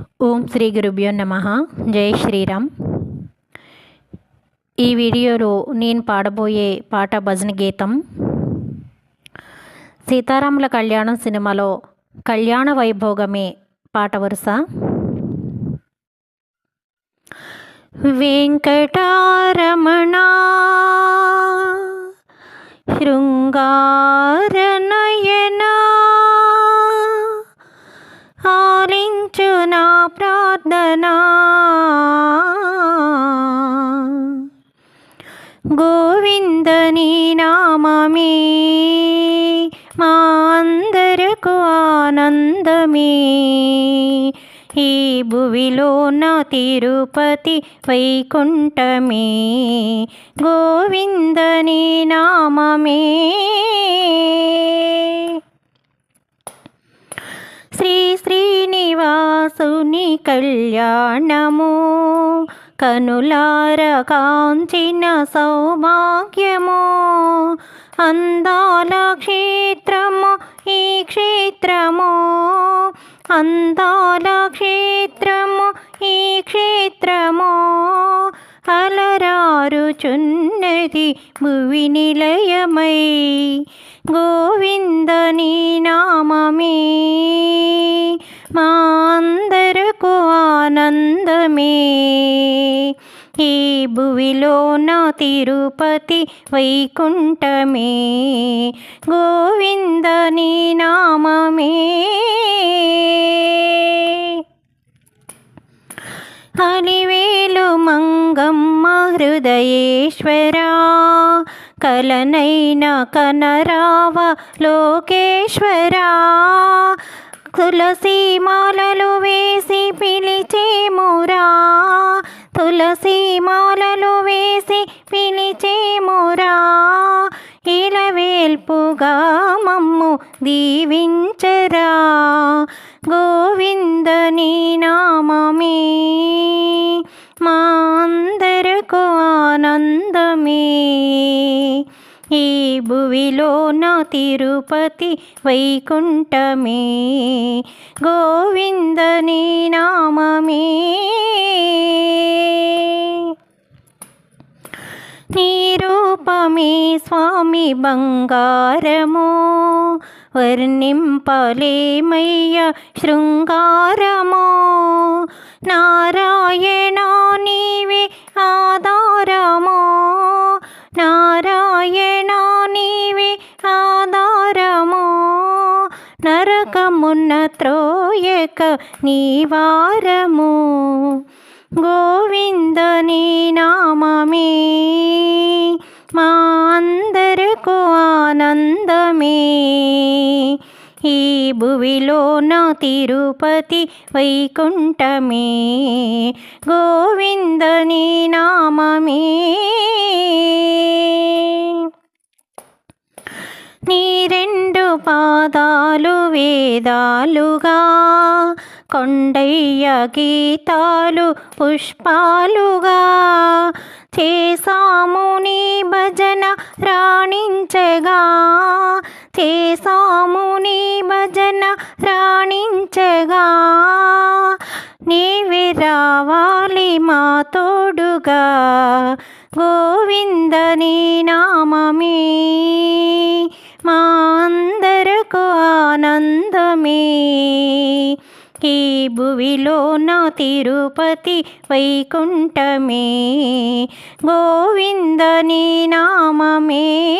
ఓం శ్రీ గురుభ్యో నమ. జై శ్రీరామ్. ఈ వీడియోలో నేను పాడబోయే పాట భజన గీతం సీతారాముల కళ్యాణం సినిమాలో కళ్యాణ వైభోగమే పాట వరుస. వెంకటారమణ శృంగారణ నా ప్రార్థనా. గోవిందని నామమే మా అందరకు ఆనందమే. ఈ భువిలో నా తిరుపతి వైకుంఠమే గోవిందని నామమే శ్రీ శ్రీనివాసుని కళ్యాణము. కనులార కాంచిన సౌభాగ్యము. అందాల క్షేత్రము ఈ క్షేత్రము. అందాల క్షేత్రము ఈ క్షేత్రము. అలరారుచున్నది భువి నిలయమై. గోవిందని నామమే. ఈ భువిలోన తిరుపతి వైకుంఠమే. గోవిందని నామమే. అలివేలు మంగమ్మ హృదయేశ్వరా కలనైన కనరావ లోకేశ్వరా. తులసి మాలలు వేసి పిలిచేమురా తులసి మాలలు వేసి పిలిచేమురా ఇలవేల్పుగా మమ్ము దీవించరా. గోవిందని నామమే మా అందరకు ఆనందమే. ఈ భువిలో నా తిరుపతి వైకుంఠమే గోవిందని నామమే నీ రూపమే స్వామి బంగారము వర్ణింపలేమయ్య శృంగారము. నారాయణ నీవే ఆధారము నారాయణ నీవే ఆధారము. నరకమున్న త్రోయక నీవారము గోవిందని నామమే. మా అందరకు ఆనందమే. ఈ భువిలో నా తిరుపతి వైకుంఠమే. గోవిందని నామమే. నీ రెండు పాదాలు వేదాలుగా కొండయ్య గీతాలు పుష్పాలుగా చేసాము నీ భజన రాణించగా. చేసాము నీ భజన రాణించగా. నీవి రావాలి మా తోడుగా. గోవింద నీ నామమే. మా అందరకు ఆనందమే. ఈ భువిలో నా తిరుపతి వైకుంఠమే. గోవిందని నామమే.